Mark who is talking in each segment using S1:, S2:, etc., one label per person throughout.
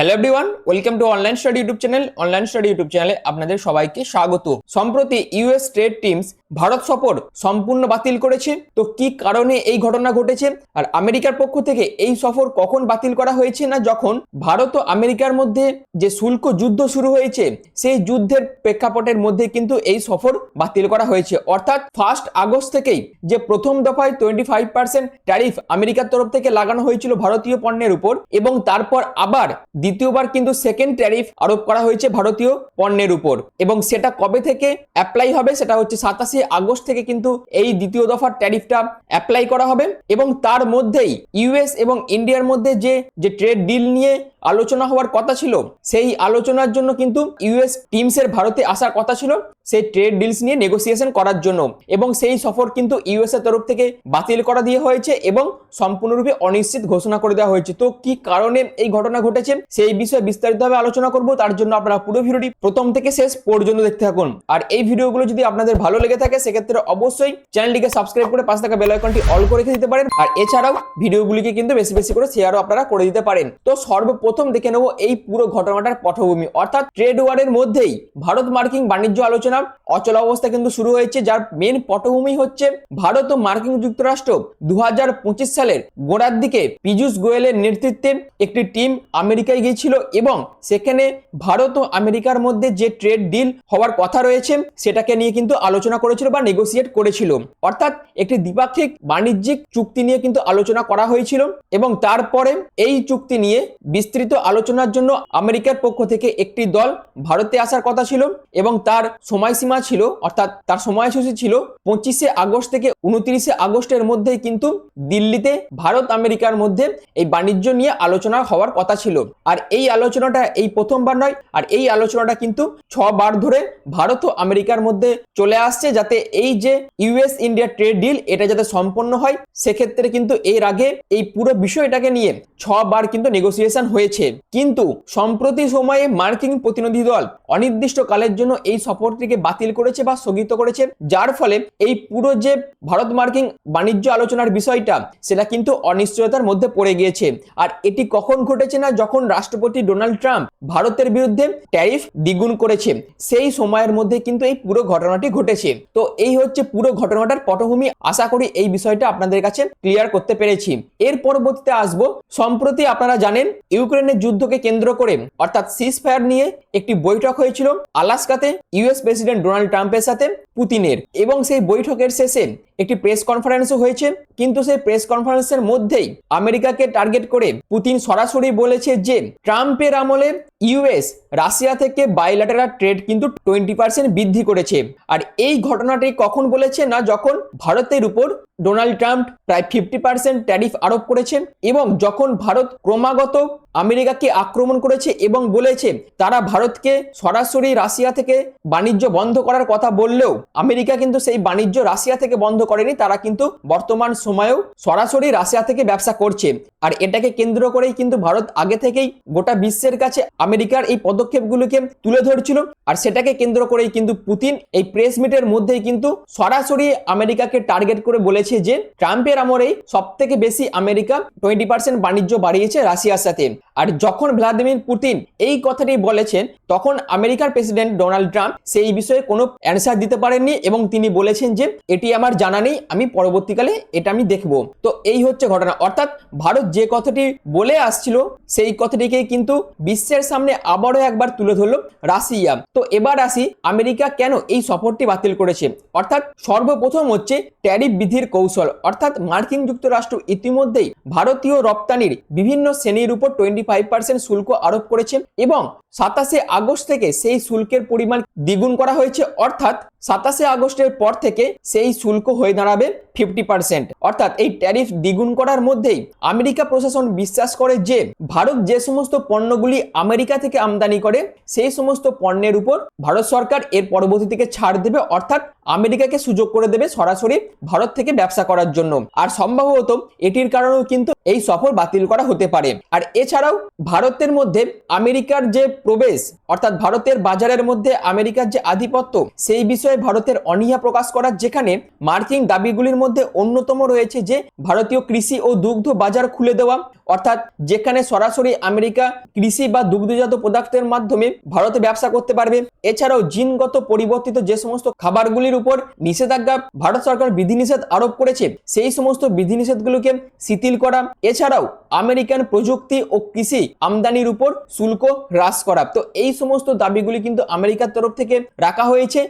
S1: Hello everyone welcome to online study YouTube channel online study YouTube চ্যানেলে আপনাদের সবাইকে স্বাগত। সম্প্রতি ইউএস ট্রেড টিমস ভারত সফর সম্পূর্ণ বাতিল করেছে। তো কি কারণে এই ঘটনা ঘটেছে? আর আমেরিকার পক্ষ থেকে এই সফর কখন বাতিল করা হয়েছে? না যখন ভারত ও আমেরিকার মধ্যে যে শুল্ক যুদ্ধ শুরু হয়েছে, সেই যুদ্ধের প্রেক্ষাপটের মধ্যে কিন্তু এই সফর বাতিল করা হয়েছে। অর্থাৎ ফার্স্ট আগস্ট থেকেই যে প্রথম দফায় টোয়েন্টি ফাইভ পার্সেন্ট ট্যারিফ আমেরিকার তরফ থেকে লাগানো হয়েছিল ভারতীয় পণ্যের উপর এবং তারপর আবার দ্বিতীয়বার কিন্তু সেকেন্ড ট্যারিফ আরোপ করা হয়েছে ভারতীয় পণ্যের উপর। এবং সেটা কবে থেকে অ্যাপ্লাই হবে সেটা হচ্ছে সাতাশে আগস্ট থেকে কিন্তু এই দ্বিতীয় দফার ট্যারিফটা অ্যাপ্লাই করা হবে। এবং তার মধ্যেই ইউএস এবং ইন্ডিয়ার মধ্যে যে যে ট্রেড ডিল নিয়ে আলোচনা হওয়ার কথা ছিল, সেই আলোচনার জন্য কিন্তু ইউএস টিমসের ভারতে আসার কথা ছিল। সেই ট্রেড ডিলস নিয়ে নেগোসিয়েশন করার জন্য। এবং সেই সফর কিন্তু ইউএস এর তরফ থেকে বাতিল করা দিয়ে হয়েছে এবং সম্পূর্ণরূপে অনিশ্চিত ঘোষণা করে দেওয়া হয়েছে। তো কি কারণে এই ঘটনা ঘটেছে সেই বিষয়ে বিস্তারিতভাবে আলোচনা করব, তার জন্য আপনারা পুরো ভিডিওটি প্রথম থেকে শেষ পর্যন্ত দেখতে থাকুন। আর এই ভিডিওগুলো যদি আপনাদের ভালো লেগে থাকে, সেক্ষেত্রে অবশ্যই চ্যানেলটিকে সাবস্ক্রাইব করে পাশে থাকা বেল আইকনটি অল করে রেখে দিতে পারেন। আর এছাড়াও ভিডিওগুলিকে কিন্তু বেশি বেশি করে শেয়ারও আপনারা করে দিতে পারেন। তো সর্বপ্রথম দেখে নেব এই পুরো ঘটনাটার পটভূমি। অর্থাৎ ট্রেড ওয়ারের মধ্যেই ভারত মার্কিন বাণিজ্য আলোচনা অচল অবস্থা কিন্তু শুরু হয়েছে, যার মেন পটভূমি হচ্ছে ভারত ও মার্কিন যুক্তরাষ্ট্র। দু সালের গোড়ার দিকে পীযূষ গোয়েলের নেতৃত্বে একটি টিম আমেরিকায় গিয়েছিল এবং সেখানে ভারত ও আমেরিকার মধ্যে যে ট্রেড ডিল হওয়ার কথা রয়েছে, সেটাকে নিয়ে কিন্তু আলোচনা করেছিল বা নেগোসিয়েট করেছিল। অর্থাৎ একটি দ্বিপাক্ষিক বাণিজ্যিক চুক্তি নিয়ে কিন্তু আলোচনা করা হয়েছিল এবং তারপরে এই চুক্তি নিয়ে বিস্তৃত আলোচনার জন্য আমেরিকার পক্ষ থেকে একটি দল ভারতে আসার কথা ছিল এবং তার সময়সীমা ছিল, অর্থাৎ তার সময়সূচি ছিল পঁচিশে আগস্ট থেকে উনত্রিশে আগস্টের মধ্যেই কিন্তু দিল্লিতে ভারত আমেরিকার মধ্যে এই বাণিজ্য নিয়ে আলোচনা হওয়ার কথা ছিল। আর এই আলোচনাটা এই প্রথমবার নয়, আর এই আলোচনাটা কিন্তু ছবার ধরে ভারত ও আমেরিকার মধ্যে চলে আসছে যাতে এই যে ইউএস ইন্ডিয়া ট্রেড ডিল, এটা যাতে সম্পন্ন হয়, সেক্ষেত্রে কিন্তু এর আগে এই পুরো বিষয়টাকে নিয়ে ছবার কিন্তু নেগোসিয়েশন হয়েছে। কিন্তু সম্প্রতি সময়ে মার্কিন প্রতিনিধি দল অনির্দিষ্টকালের জন্য এই সফরটিকে বাতিল করেছে বা স্থগিত করেছে, যার ফলে এই পুরো যে ভারত মার্কিন বাণিজ্য আলোচনার বিষয়টা, সেটা কিন্তু অনিশ্চয়তার মধ্যে পড়ে গিয়েছে। আর এটি কখন ঘটেছে না, যখন রাষ্ট্রপতি ডোনাল্ড ট্রাম্প ভারতের বিরুদ্ধে ট্যারিফ দ্বিগুণ করেছে, সেই সময়ের মধ্যে কিন্তু এই পুরো ঘটনাটি ঘটেছে। তো এই হচ্ছে পুরো ঘটনাটার পটভূমি। আশা করি এই বিষয়টা আপনাদের কাছে ক্লিয়ার করতে পেরেছি। এর পরবর্তীতে আসব। সম্প্রতি আপনারা জানেন, ইউক্রেনের যুদ্ধকে কেন্দ্র করে, অর্থাৎ সিজ ফায়ার নিয়ে একটি বৈঠক হয়েছিল আলাস্কাতে, ইউএস প্রেসিডেন্ট ডোনাল্ড ট্রাম্পের সাথে পুতিনের। এবং সেই বৈঠকের শেষে একটি প্রেস কনফারেন্সও হয়েছে। কিন্তু সেই প্রেস কনফারেন্সের মধ্যেই আমেরিকাকে টার্গেট করে পুতিন সরাসরি বলেছে যে, ট্রাম্পের আমলে ইউএস রাশিয়া থেকে বাইল্যাটেরাল ট্রেড কিন্তু টোয়েন্টি পার্সেন্ট বৃদ্ধি করেছে। আর এই ঘটনাটি কখন বলেছে না যখন ভারতের উপর ডোনাল্ড ট্রাম্প প্রায় ফিফটি পার্সেন্ট ট্যারিফ আরোপ করেছেন এবং যখন ভারত ক্রমাগত আমেরিকাকে আক্রমণ করেছে এবং বলেছে তারা ভারতকে সরাসরি রাশিয়া থেকে বাণিজ্য বন্ধ করার কথা বললেও আমেরিকা কিন্তু সেই বাণিজ্য রাশিয়া থেকে বন্ধ করেনি, তারা কিন্তু বর্তমান সময়েও সরাসরি রাশিয়া থেকে ব্যবসা করছে। আর এটাকে কেন্দ্র করেই কিন্তু ভারত আগে থেকেই গোটা বিশ্বের কাছে আমেরিকার এই পদক্ষেপগুলোকে তুলে ধরছিল। আর সেটাকে কেন্দ্র করেই কিন্তু পুতিন এই প্রেস মিটের মধ্যেই কিন্তু সরাসরি আমেরিকাকে টার্গেট করে বলেছে যে, ট্রাম্পের আমলেই সব থেকে বেশি আমেরিকা টোয়েন্টি পার্সেন্ট বাণিজ্য বাড়িয়েছে রাশিয়ার সাথে। আর যখন ভ্লাদিমির পুতিন এই কথাটি বলেছেন, তখন আমেরিকার প্রেসিডেন্ট ডোনাল্ড ট্রাম্প সেই বিষয়ে কোনো অ্যান্সার দিতে পারেননি এবং তিনি বলেছেন যে, এটি আমার জানা নেই, আমি পরবর্তীকালে এটা আমি দেখব। তো এই হচ্ছে ঘটনা। অর্থাৎ ভারত যে কথাটি বলে আসছিল, সেই কথাটিকে কিন্তু বিশ্বের সামনে আবারও একবার তুলে ধরলো রাশিয়া। তো এবার আসি, আমেরিকা কেন এই সফরটি বাতিল করেছে? অর্থাৎ সর্বপ্রথম হচ্ছে ট্যারিফ বিধির কৌশল। অর্থাৎ মার্কিন যুক্তরাষ্ট্র ইতিমধ্যেই ভারতীয় রপ্তানির বিভিন্ন শ্রেণির উপর টোয়েন্টি ফাইভ পার্সেন্ট শুল্ক আরোপ করেছে এবং সাতাশে আগস্ট থেকে সেই শুল্কের পরিমাণ দ্বিগুণ করা হয়েছে। অর্থাৎ সাতাশে আগস্টের পর থেকে সেই শুল্ক হয়ে দাঁড়াবে ফিফটি পার্সেন্ট অর্থাৎ এই ট্যারিফ দ্বিগুণ করার মধ্যেই আমেরিকা প্রশাসন বিশ্বাস করে যে ভারত যে সমস্ত পণ্যগুলি আমেরিকা থেকে আমদানি করে, সেই সমস্ত পণ্যের উপর ভারত সরকার এর পরবর্তী থেকে ছাড় দেবে, অর্থাৎ আমেরিকাকে সুযোগ করে দেবে সরাসরি ভারত থেকে ব্যবসা করার জন্য। আর সম্ভবত এটির কারণেও কিন্তু এই সফর বাতিল করা হতে পারে। আর এছাড়াও ভারতের মধ্যে আমেরিকার যে প্রবেশ, অর্থাৎ ভারতের বাজারের মধ্যে আমেরিকার যে আধিপত্য, সেই বিষয়ে বিষয়ে ভারতের অনীহা প্রকাশ করা যেখানে মার্কিন দাবিগুলির মধ্যে অন্যতম রয়েছে যে, ভারতীয় কৃষি ও দুগ্ধ বাজার খুলে দেওয়া, অর্থাৎ যেখানে সরাসরি আমেরিকা কৃষি বা দুগ্ধজাত পদার্থের মাধ্যমে ভারতে ব্যবসা করতে পারবে। এছাড়াও জিনগত পরিবর্তিত যে সমস্ত খাবারগুলির উপর নিষেধাজ্ঞা ভারত সরকার বিধিনিষেধ আরোপ করেছে, সেই সমস্ত বিধিনিষেধগুলোকে শিথিল করা। এছাড়াও আমেরিকান প্রযুক্তি ও কৃষি আমদানির উপর শুল্ক হ্রাস করা। তো এই সমস্ত দাবিগুলি কিন্তু আমেরিকার তরফ থেকে রাখা হয়েছে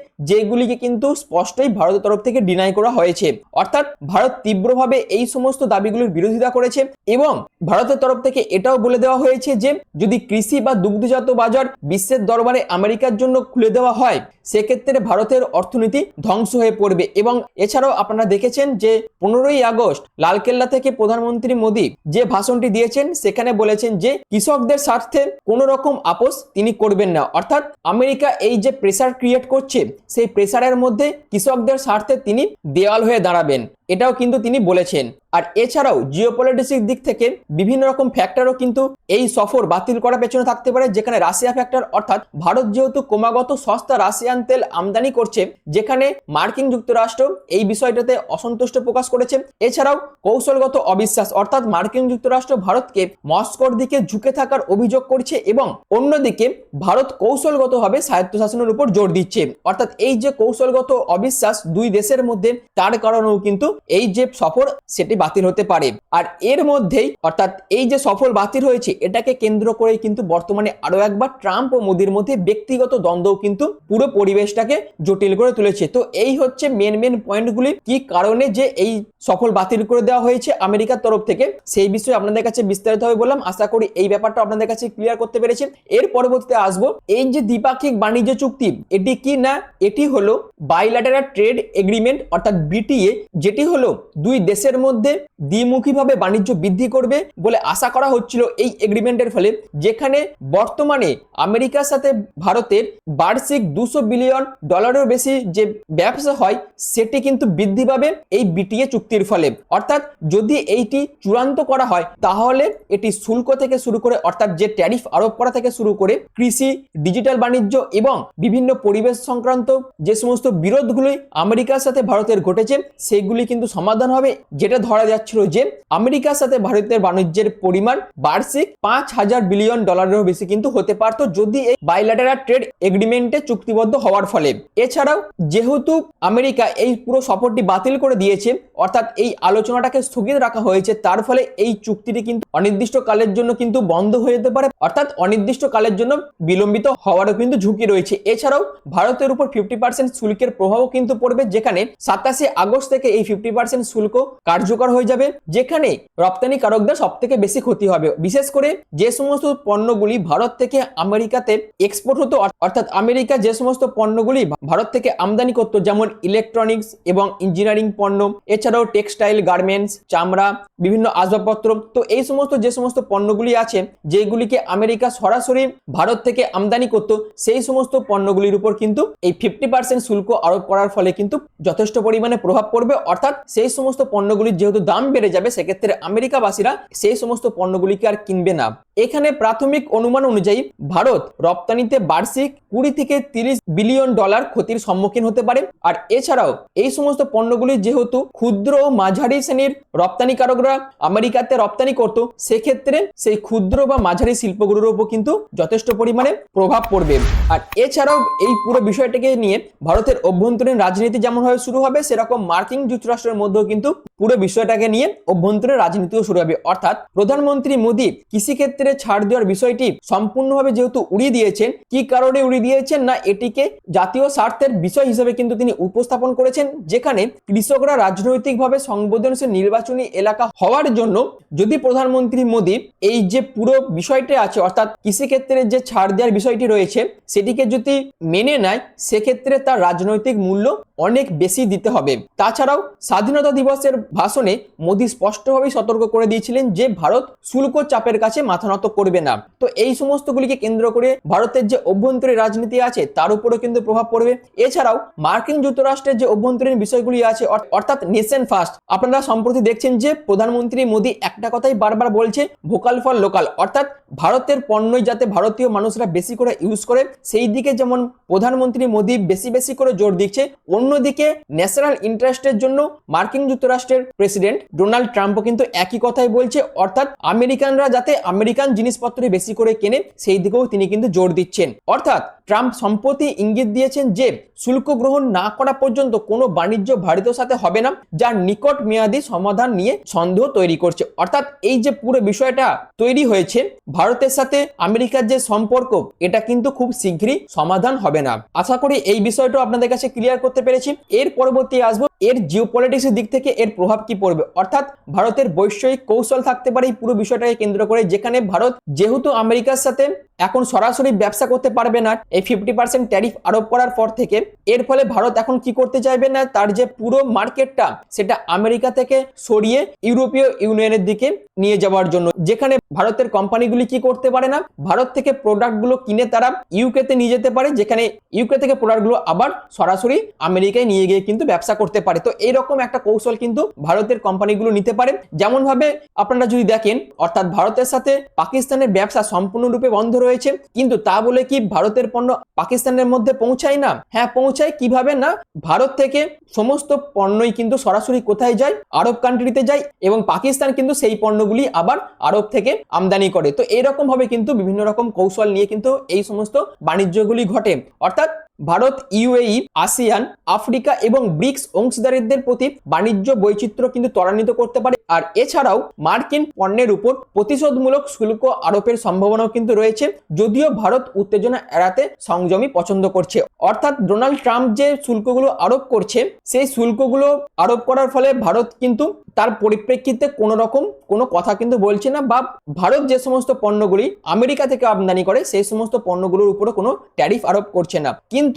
S1: যেগুলিকে কিন্তু স্পষ্টই ভারতের তরফ থেকে ডিনাই করা হয়েছে। অর্থাৎ ভারত তীব্রভাবে এই সমস্ত দাবিগুলির বিরোধিতা করেছে এবং ভারতের তরফ থেকে এটাও বলে দেওয়া হয়েছে যে, যদি কৃষি বা দুগ্ধজাত বাজার বিশ্বের দরবারে আমেরিকার জন্য খুলে দেওয়া হয়, সেক্ষেত্রে ভারতের অর্থনীতি ধ্বংস হয়ে পড়বে এবং এছাড়াও আপনারা দেখেছেন যে, পনেরোই আগস্ট লালকেল্লা থেকে প্রধানমন্ত্রী মোদী যে ভাষণটি দিয়েছেন, সেখানে বলেছেন যে, কৃষকদের স্বার্থে কোনো রকম আপোষ তিনি করবেন না। অর্থাৎ আমেরিকা এই যে প্রেসার ক্রিয়েট করছে, সেই প্রেসারের মধ্যে কৃষকদের স্বার্থে তিনি দেওয়াল হয়ে দাঁড়াবেন। এটাও কিন্তু তিনি বলেছেন। আর এছাড়াও জিওপলিটিক্সের দিক থেকে বিভিন্ন রকম ফ্যাক্টরও কিন্তু এই সফর বাতিল করার পেছনে থাকতে পারে, যেখানে রাশিয়া ফ্যাক্টর অর্থাৎ ভারত যেহেতু ক্রমাগত সস্তা রাশিয়ান তেল আমদানি করছে, যেখানে মার্কিন যুক্তরাষ্ট্র এই বিষয়টাতে অসন্তুষ্ট প্রকাশ করেছে। এছাড়াও কৌশলগত অবিশ্বাস অর্থাৎ মার্কিন যুক্তরাষ্ট্র ভারতকে মস্কোর দিকে ঝুঁকে থাকার অভিযোগ করছে এবং অন্যদিকে ভারত কৌশলগতভাবে স্বায়ত্তশাসনের উপর জোর দিচ্ছে। অর্থাৎ এই যে কৌশলগত অবিশ্বাস দুই দেশের মধ্যে তার কারণেও কিন্তু এই যে সফর সেটি বাতিল হতে পারে। আর এর মধ্যেই অর্থাৎ এই যে সফর বাতিল হয়েছে, এটাকে কেন্দ্র করে কিন্তু বর্তমানে আরও একবার ট্রাম্প ও মোদির মধ্যে ব্যক্তিগত দ্বন্দ্ব কিন্তু পুরো পরিবেশটাকে জটিল করে তুলেছে। তো এই হচ্ছে মেন মেন পয়েন্টগুলি কি কারণে যে এই সফল বাতিল করে দেওয়া হয়েছে আমেরিকার তরফ থেকে, সেই বিষয়ে আপনাদের কাছে বিস্তারিতভাবে বললাম। আশা করি এই ব্যাপারটা আপনাদের কাছে ক্লিয়ার করতে পেরেছেন। এর পরবর্তীতে আসব। এই যে দ্বিপাক্ষিক বাণিজ্য চুক্তি, এটি কি না? এটি হলো বাইল্যাটারাল ট্রেড এগ্রিমেন্ট অর্থাৎ বিটিএ যেটি হলো দুই দেশের মধ্যে দ্বিমুখীভাবে বাণিজ্য বৃদ্ধি করবে বলে আশা করা হচ্ছিল এই এগ্রিমেন্টের ফলে, যেখানে বর্তমানে আমেরিকার সাথে ভারতের বার্ষিক দুশো বিলিয়ন ডলারের বেশি যে ব্যবসা হয়, সেটি কিন্তু বৃদ্ধি পাবে এই বিটিএ চুক্তির ফলে। অর্থাৎ যদি এইটি চূড়ান্ত করা হয়, তাহলে এটি শুল্ক থেকে শুরু করে, অর্থাৎ যে ট্যারিফ আরোপ করা থেকে শুরু করে, কৃষি ডিজিটাল বাণিজ্য এবং বিভিন্ন পরিবেশ সংক্রান্ত যে সমস্ত বিরোধগুলি আমেরিকার সাথে ভারতের ঘটেছে, সেগুলি কিন্তু সমাধান হবে, যেটা ধরা যাচ্ছিল যে আমেরিকার সাথে ভারতের বাণিজ্যের পরিমাণ বার্ষিক পাঁচ হাজার বিলিয়ন ডলারেরও বেশি কিন্তু হতে পারতো যদি এই বাইল্যাটারাল ট্রেড এগ্রিমেন্টে চুক্তিবদ্ধ হওয়ার ফলে। এছাড়াও যেহেতু আমেরিকা এই পুরো সফরটি বাতিল করে দিয়েছে, অর্থাৎ এই আলোচনাটাকে স্থগিত রাখা হয়েছে, তার ফলে এই চুক্তিটি কিন্তু অনির্দিষ্ট কালের জন্য কিন্তু বন্ধ হয়ে যেতে পারে, অর্থাৎ অনির্দিষ্ট কালের জন্য বিলম্বিত হওয়ারও কিন্তু ঝুঁকি রয়েছে। এছাড়াও ভারতের উপর ফিফটি পার্সেন্ট শুল্কের প্রভাবও কিন্তু পড়বে, যেখানে সাতাশে আগস্ট থেকে এই ফিফটি পার্সেন্ট শুল্ক কার্যকর হয়ে যাবে, যেখানে রপ্তানিকারকদের সব থেকে বেশি ক্ষতি হবে। বিশেষ করে যে সমস্ত পণ্যগুলি ভারত থেকে আমেরিকাতে এক্সপোর্ট হতো অর্থাৎ আমেরিকা যে সমস্ত পণ্যগুলি ভারত থেকে আমদানি করতো, যেমন ইলেকট্রনিক্স এবং ইঞ্জিনিয়ারিং পণ্য, এছাড়াও টেক্সটাইল গার্মেন্টস চামড়া, বিভিন্ন আসবাবপত্র, তো এই সমস্ত যে সমস্ত পণ্যগুলি আছে, যেগুলিকে আমেরিকা সরাসরি ভারত থেকে আমদানি করতো, সেই সমস্ত পণ্যগুলির উপর কিন্তু এই ফিফটি পার্সেন্ট শুল্ক আরোপ করার ফলে কিন্তু যথেষ্ট পরিমাণে প্রভাব পড়বে। অর্থাৎ সেই সমস্ত পণ্যগুলির যেহেতু দাম বেড়ে যাবে, সেক্ষেত্রে আমেরিকাবাসীরা সেই সমস্ত পণ্যগুলিকে আর কিনবে না। এখানে প্রাথমিক অনুমান অনুযায়ী ভারত রপ্তানিতে বার্ষিক কুড়ি থেকে তিরিশ বিলিয়ন ডলার ক্ষতির সম্মুখীন হতে পারে। আর এছাড়াও এই সমস্ত পণ্যগুলি যেহেতু ক্ষুদ্র ও মাঝারি শ্রেণির রপ্তানিকারকরা আমেরিকাতে রপ্তানি করত, সেক্ষেত্রে সেই ক্ষুদ্র বা মাঝারি শিল্পগুলোর উপর কিন্তু যথেষ্ট পরিমাণে প্রভাব পড়বে। আর এছাড়াও এই পুরো বিষয়টাকে নিয়ে ভারতের অভ্যন্তরীণ রাজনীতি যেমন ভাবে শুরু হবে, সেরকম মার্কিন যুক্তরাষ্ট্রের মধ্যেও কিন্তু পুরো বিষয়টাকে নিয়ে অভ্যন্তরীণ রাজনীতিও শুরু হবে। অর্থাৎ প্রধানমন্ত্রী মোদী কৃষিক্ষেত্রে ছাড় দেওয়ার বিষয়টি সম্পূর্ণভাবে যেহেতু উড়িয়ে দিয়েছেন, কি কারণে উড়িয়ে দিয়েছেন না এটিকে জাতীয় স্বার্থের বিষয় হিসেবে কিন্তু তিনি উপস্থাপন করেছেন, যেখানে কৃষকরা রাজনৈতিকভাবে সংবেদনশীল নির্বাচনী এলাকা হওয়ার জন্য যদি প্রধানমন্ত্রী মোদী এই যে পুরো বিষয়টি আছে, অর্থাৎ কৃষিক্ষেত্রে যে ছাড় দেওয়ার বিষয়টি রয়েছে, সেটিকে যদি মেনে নেয়, সেক্ষেত্রে তার রাজনৈতিক মূল্য অনেক বেশি দিতে হবে। তাছাড়াও স্বাধীনতা দিবসের ভাষণে মোদী স্পষ্টভাবেই সতর্ক করে দিয়েছিলেন যে ভারত শুল্ক চাপের কাছে মাথা নত করবে না। তো এই সমস্তগুলিকে কেন্দ্র করে ভারতের যে অভ্যন্তরীণ রাজনীতি আছে, তার উপরেও কিন্তু প্রভাব পড়বে। এছাড়াও মার্কিন যুক্তরাষ্ট্রের যে অভ্যন্তরীণ বিষয়গুলি আছে অর- অর্থাৎ নেশন ফার্স্ট আপনারা সম্প্রতি দেখছেন যে প্রধানমন্ত্রী মোদী একটা কথাই বারবার বলছে, ভোকাল ফর লোকাল। অর্থাৎ ভারতের পণ্যই যাতে ভারতীয় মানুষরা বেশি করে ইউজ করে, সেই দিকে যেমন প্রধানমন্ত্রী মোদী বেশি বেশি করে উপরে জোর দিচ্ছে। অন্যদিকে ন্যাশনাল ইন্টারেস্টের জন্য মার্কিন যুক্তরাষ্ট্রের প্রেসিডেন্ট ডোনাল্ড ট্রাম্পও কিন্তু একই কথাই বলছে। অর্থাৎ আমেরিকানরা যাতে আমেরিকান জিনিসপত্র বেশি করে কেনে, সেই দিকেও তিনি কিন্তু জোর দিচ্ছেন। অর্থাৎ ট্রাম্প সম্প্রতি ইঙ্গিত দিয়েছেন যে, শুল্ক গ্রহণ না করা পর্যন্ত কোনো বাণিজ্য ভারতের সাথে হবে না, যার নিকট মেয়াদী সমাধান নিয়ে সন্দেহ তৈরি করছে। অর্থাৎ এই যে পুরো বিষয়টা তৈরি হয়েছে, ভারতের সাথে আমেরিকার যে সম্পর্ক, এটা কিন্তু খুব শীঘ্রই সমাধান হবে না। আশা করি এই বিষয়টা আপনাদের কাছে ক্লিয়ার করতে পেরেছি। এর পরবর্তী আসব, এর জিও পলিটিক্সের দিক থেকে এর প্রভাব কি পড়বে? অর্থাৎ ভারতের বৈষয়িক কৌশল থাকতে পারে এই পুরো বিষয়টাকে কেন্দ্র করে, যেখানে ভারত যেহেতু আমেরিকার সাথে এখন সরাসরি ব্যবসা করতে পারবে না, এই ফিফটি পার্সেন্ট ট্যারিফ আরোপ করার পর থেকে, এর ফলে ভারত এখন কি করতে চাইবে না, তার যে পুরো মার্কেটটা সেটা আমেরিকা থেকে সরিয়ে ইউরোপীয় ইউনিয়নের দিকে নিয়ে যাওয়ার জন্য। যেখানে ভারতের কোম্পানিগুলি কি করতে পারে না, ভারত থেকে প্রোডাক্টগুলো কিনে তারা ইউকেতে নিয়ে যেতে পারে, যেখানে ইউকে থেকে প্রোডাক্টগুলো আবার সরাসরি আমেরিকায় নিয়ে গিয়ে কিন্তু ব্যবসা করতে পারে। তো এইরকম একটা কৌশল কিন্তু ভারতের কোম্পানিগুলো নিতে পারে। যেমন ভাবে আপনারা যদি দেখেন, অর্থাৎ ভারতের সাথে পাকিস্তানের ব্যবসা সম্পূর্ণরূপে বন্ধ রয়েছে, কিন্তু তা বলে কি ভারতের পণ্য পাকিস্তানের মধ্যে পৌঁছায় না? হ্যাঁ পৌঁছায় কীভাবে না? ভারত থেকে সমস্ত পণ্যই কিন্তু সরাসরি কোথায় যায়? আরব কান্ট্রিতে যায় এবং পাকিস্তান কিন্তু সেই পণ্যগুলি আবার আরব থেকে আমদানি করে। তো এরকম ভাবে কিন্তু বিভিন্ন রকম কৌশল নিয়ে কিন্তু এই সমস্ত বাণিজ্যগুলি ঘটে। অর্থাৎ ভারত, ইউএই, আসিয়ান, আফ্রিকা এবং ব্রিক্স অংশীদারদের প্রতি বাণিজ্য বৈচিত্র্য কিন্তু ত্বরান্বিত করতে পারে। আর এছাড়াও মার্কিন পণ্যের উপর প্রতিশোধমূলক শুল্ক আরোপের সম্ভাবনাও কিন্তু রয়েছে, যদিও ভারত উত্তেজনা এড়াতে সংযমী পছন্দ করছে। অর্থাৎ ডোনাল্ড ট্রাম্প যে শুল্কগুলো আরোপ করছে, সেই শুল্কগুলো আরোপ করার ফলে ভারত কিন্তু তার পরিপ্রেক্ষিতে কোনো রকম কোনো কথা কিন্তু বলছে না বা ভারত যে সমস্ত পণ্যগুলি আমেরিকা থেকে আমদানি করে, সেই সমস্ত পণ্যগুলোর উপরে কোনো ট্যারিফ আরোপ করছে না। কিন্তু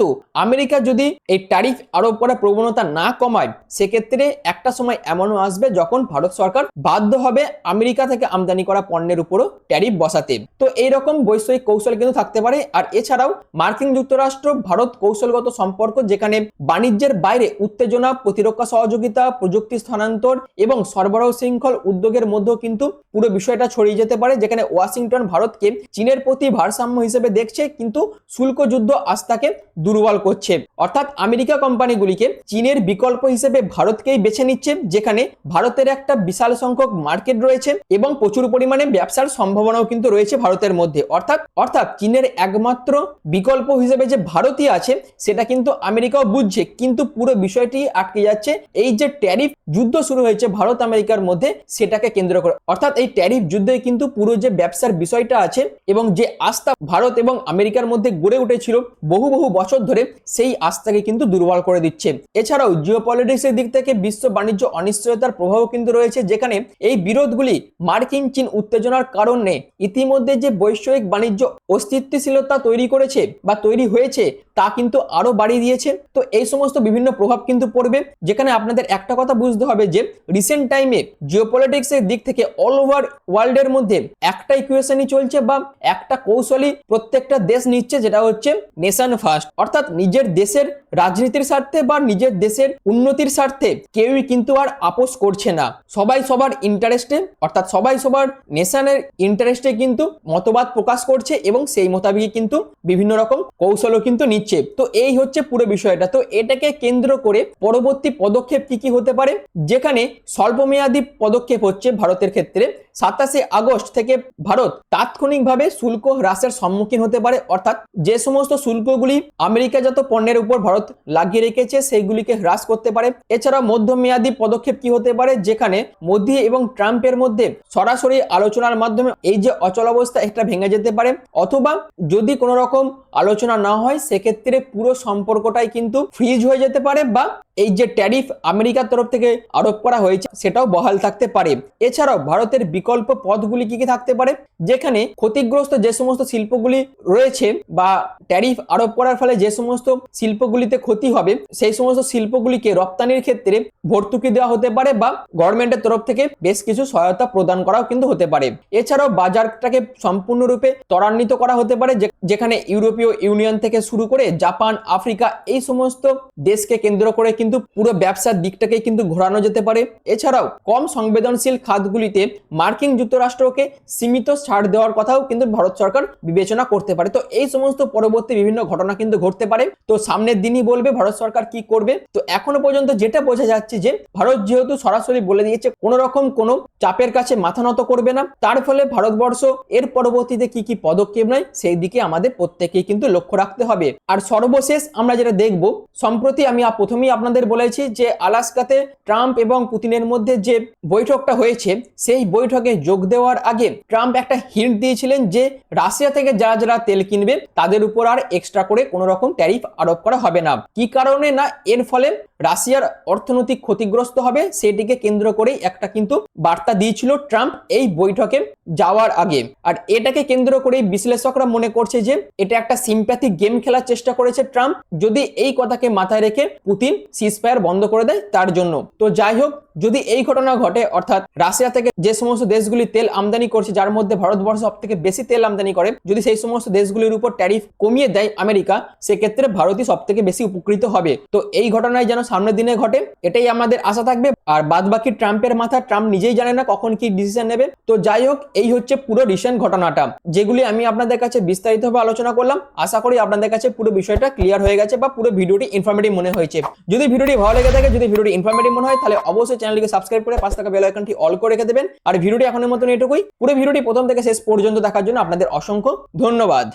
S1: আমেরিকা যদি এই ট্যারিফ আরোপ করার প্রবণতা না কমায়, সেক্ষেত্রে একটা সময় এমনও আসবে যখন ভারত সরকার বাধ্য হবে আমেরিকা থেকে আমদানি করা পণ্যের উপরও ট্যারিফ বসাতে। তো এইরকম বৈষয়িক কৌশল কিন্তু থাকতে পারে, আর এছাড়াও মার্কিন যুক্তরাষ্ট্র ভারত কৌশলগত সম্পর্ক যেখানে বাণিজ্যের বাইরে উত্তেজনা, প্রতিরক্ষা সহযোগিতা, প্রযুক্তি স্থানান্তর এবং সরবরাহ শৃঙ্খল উদ্যোগের মধ্যেও কিন্তু পুরো বিষয়টা ছড়িয়ে যেতে পারে, যেখানে ওয়াশিংটন ভারতকে চীনের প্রতি ভারসাম্য হিসেবে দেখছে, কিন্তু শুল্ক যুদ্ধ আস্থাকে দুর্বল করছে। অর্থাৎ আমেরিকা কোম্পানিগুলিকে চীনের বিকল্প হিসেবে ভারতকেই বেছে নিচ্ছে, যেখানে ভারতের একটা বিশাল সংখ্যক মার্কেট রয়েছে এবং প্রচুর পরিমাণে ব্যবসার সম্ভাবনাও কিন্তু রয়েছে ভারতের মধ্যে। অর্থাৎ অর্থাৎ চীনের একমাত্র বিকল্প হিসেবে যে ভারতই আছে, সেটা কিন্তু আমেরিকাও বুঝছে। কিন্তু পুরো বিষয়টি আটকে যাচ্ছে এই যে ট্যারিফ যুদ্ধ শুরু হয়েছে ভারত আমেরিকার মধ্যে, সেটাকে কেন্দ্র করে। অর্থাৎ এই ট্যারিফ যুদ্ধে কিন্তু পুরো যে ব্যবসার বিষয়টা আছে এবং যে আস্থা ভারত এবং আমেরিকার মধ্যে গড়ে উঠেছিল, বহু বহু বছর ধরে সেই আস্থাকে কিন্তু দুর্বল করে দিচ্ছে। এছাড়াও জিও পলিটিক্সের দিক থেকে বিশ্ব বাণিজ্য অনিশ্চয়তার প্রভাবও কিন্তু রয়েছে, যেখানে এই বিরোধগুলি মার্কিন চীন উত্তেজনার কারণে ইতিমধ্যে যে বৈষয়িক বাণিজ্য অস্তিত্বশীলতা তৈরি করেছে বা তৈরি হয়েছে তা কিন্তু আরও বাড়িয়ে দিয়েছে। তো এই সমস্ত বিভিন্ন প্রভাব কিন্তু পড়বে, যেখানে আপনাদের একটা কথা বুঝতে হবে যে রিসেন্ট টাইমে জিওপলিটিক্সের দিক থেকে অল ওভার ওয়ার্ল্ডের মধ্যে একটা ইকুয়েশনই চলছে বা একটা কৌশলই প্রত্যেকটা দেশ নিচ্ছে, যেটা হচ্ছে নেশন ফার্স্ট অর্থাৎ নিজের দেশের রাজনীতির স্বার্থে বা নিজের দেশের উন্নতির স্বার্থে কেউই কিন্তু আর আপোষ করছে না। সবাই সবার ইন্টারেস্টে অর্থাৎ সবাই সবার নেশনের ইন্টারেস্টে কিন্তু মতবাদ প্রকাশ করছে এবং সেই মোতাবেকই কিন্তু বিভিন্ন রকম কৌশলও কিন্তু নিচ্ছে। তো এই হচ্ছে পুরো বিষয়টা। তো এটাকে কেন্দ্র করে পরবর্তী পদক্ষেপ কি কি হতে পারে? যেখানে স্বল্পমেয়াদী পদক্ষেপ হচ্ছে ভারতের ক্ষেত্রে। সাতাশে আগস্ট থেকে ভারত তাৎক্ষণিকভাবে শুল্ক হ্রাসের সম্মুখীন হতে পারে। অর্থাৎ যে সমস্ত শুল্কগুলি আমেরিকাজাত পণ্যের উপর ভারত লাগিয়ে রেখেছে, সেইগুলিকে হ্রাস করতে পারে। এছাড়া মধ্যমেয়াদী পদক্ষেপ কি হতে পারে? যেখানে মোদি এবং ট্রাম্পের মধ্যে সরাসরি আলোচনার মাধ্যমে এই যে অচল অবস্থা এটা ভেঙে যেতে পারে। অথবা যদি কোনো রকম আলোচনা না হয়, সেক্ষেত্রে পুরো সম্পর্কটাই কিন্তু ফ্রিজ হয়ে যেতে পারে বা এই যে ট্যারিফ আমেরিকার তরফ থেকে আরোপ করা হয়েছে, সেটাও বহাল থাকতে পারে। এছাড়াও ভারতের বিকল্প পথগুলি কি কি থাকতে পারে? যেখানে ক্ষতিগ্রস্ত যে সমস্ত শিল্পগুলি রয়েছে বা ট্যারিফ আরোপ করার ফলে যে সমস্ত শিল্পগুলিতে ক্ষতি হবে, সেই সমস্ত শিল্পগুলিকে রপ্তানির ক্ষেত্রে ভর্তুকি দেওয়া হতে পারে বা গভর্নমেন্টের তরফ থেকে বেশ কিছু সহায়তা প্রদান করাও কিন্তু হতে পারে। এছাড়াও বাজারটাকে সম্পূর্ণরূপে ত্বরান্বিত করা হতে পারে যেখানে ইউরোপীয় ইউনিয়ন থেকে শুরু করে জাপান, আফ্রিকা এই সমস্ত দেশকে কেন্দ্র করে কিন্তু পুরো ব্যবসার দিকটাকে কিন্তু ঘোরানো যেতে পারে। এছাড়াও কম সংবেদনশীল খাতগুলিতে মার্কিন যুক্তরাষ্ট্রকে সীমিত ছাড় দেওয়ার কথাও কিন্তু ভারত সরকার বিবেচনা করতে পারে। তো এই সমস্ত পরবর্তী বিভিন্ন ঘটনা কিন্তু ঘটতে পারে। তো সামনের দিনই বলবে ভারত সরকার কি করবে। তো এখনও পর্যন্ত যেটা বোঝা যাচ্ছে যে ভারত যেহেতু সরাসরি বলে দিয়েছে, কোনো রকম কোনো চাপের কাছে মাথা নত করবে না। তার ফলে ভারতবর্ষ এর পরবর্তীতে কি কি পদক্ষেপ নেয়, সেই দিকে আমাদের প্রত্যেকেই কিন্তু লক্ষ্য রাখতে হবে। আর সর্বশেষ আমরা যেটা দেখব, সম্প্রতি আমি প্রথমেই আপনাদের বলেছি যে আলাস্কাতে ট্রাম্প এবং পুতিনের মধ্যে যে বৈঠকটা হয়েছে, সেই বৈঠকে যোগ দেওয়ার আগে ট্রাম্প একটা হিন্ট দিয়েছিলেন যে রাশিয়া থেকে যারা যারা তেল কিনবে, তাদের উপর আর এক্সট্রা করে কোনো রকম ট্যারিফ আরোপ করা হবে না। কি কারণে না, এর ফলে রাশিয়ার অর্থনৈতিক ক্ষতিগ্রস্ত হবে, সেটিকে কেন্দ্র করেই একটা কিন্তু বার্তা দিয়েছিল ট্রাম্প এই বৈঠকে যাওয়ার আগে। আর এটাকে কেন্দ্র করেই বিশ্লেষকরা মনে করছে যে, এটা একটা সিম্প্যাথি গেম খেলার চেষ্টা করেছে ট্রাম্প যদি এই কথাকে মাথায় রেখে পুতিন সিজফায়ার বন্ধ করে দেয় তার জন্য। তো যাই হোক, যদি এই ঘটনা ঘটে, অর্থাৎ রাশিয়া থেকে যে সমস্ত দেশগুলি তেল আমদানি করছে, যার মধ্যে ভারতবর্ষ সব থেকে বেশি তেল আমদানি করে, যদি সেই সমস্ত দেশগুলির উপর ট্যারিফ কমিয়ে দেয় আমেরিকা, সেক্ষেত্রে ভারতই সব থেকে বেশি উপকৃত হবে। তো এই ঘটনায় যেন সামনের দিনে ঘটে, এটাই আমাদের আশা থাকবে। আর বাদ বাকি ট্রাম্পের মাথা ট্রাম্প নিজেই জানে না কখন কি ডিসিশন নেবে। তো যাই হোক, এই হচ্ছে পুরো রিসেন্ট ঘটনাটা, যেগুলি আমি আপনাদের কাছে বিস্তারিতভাবে আলোচনা করলাম। আশা করি আপনাদের কাছে পুরো বিষয়টা ক্লিয়ার হয়ে গেছে বা পুরো ভিডিওটি ইনফরমেটিভ মনে হয়েছে। যদি ভিডিওটি ভালো লেগে থাকে, যদি ভিডিওটি ইনফরমেটিভ মনে হয়, তাহলে অবশ্যই চ্যানেলটিকে সাবস্ক্রাইব করে পাঁচ টাকা বেল আইকনটি অল করে রেখে দেবেন। আর ভিডিওটি এখনের মতন এটুকুই। পুরো ভিডিওটি প্রথম থেকে শেষ পর্যন্ত দেখার জন্য আপনাদের অসংখ্য ধন্যবাদ।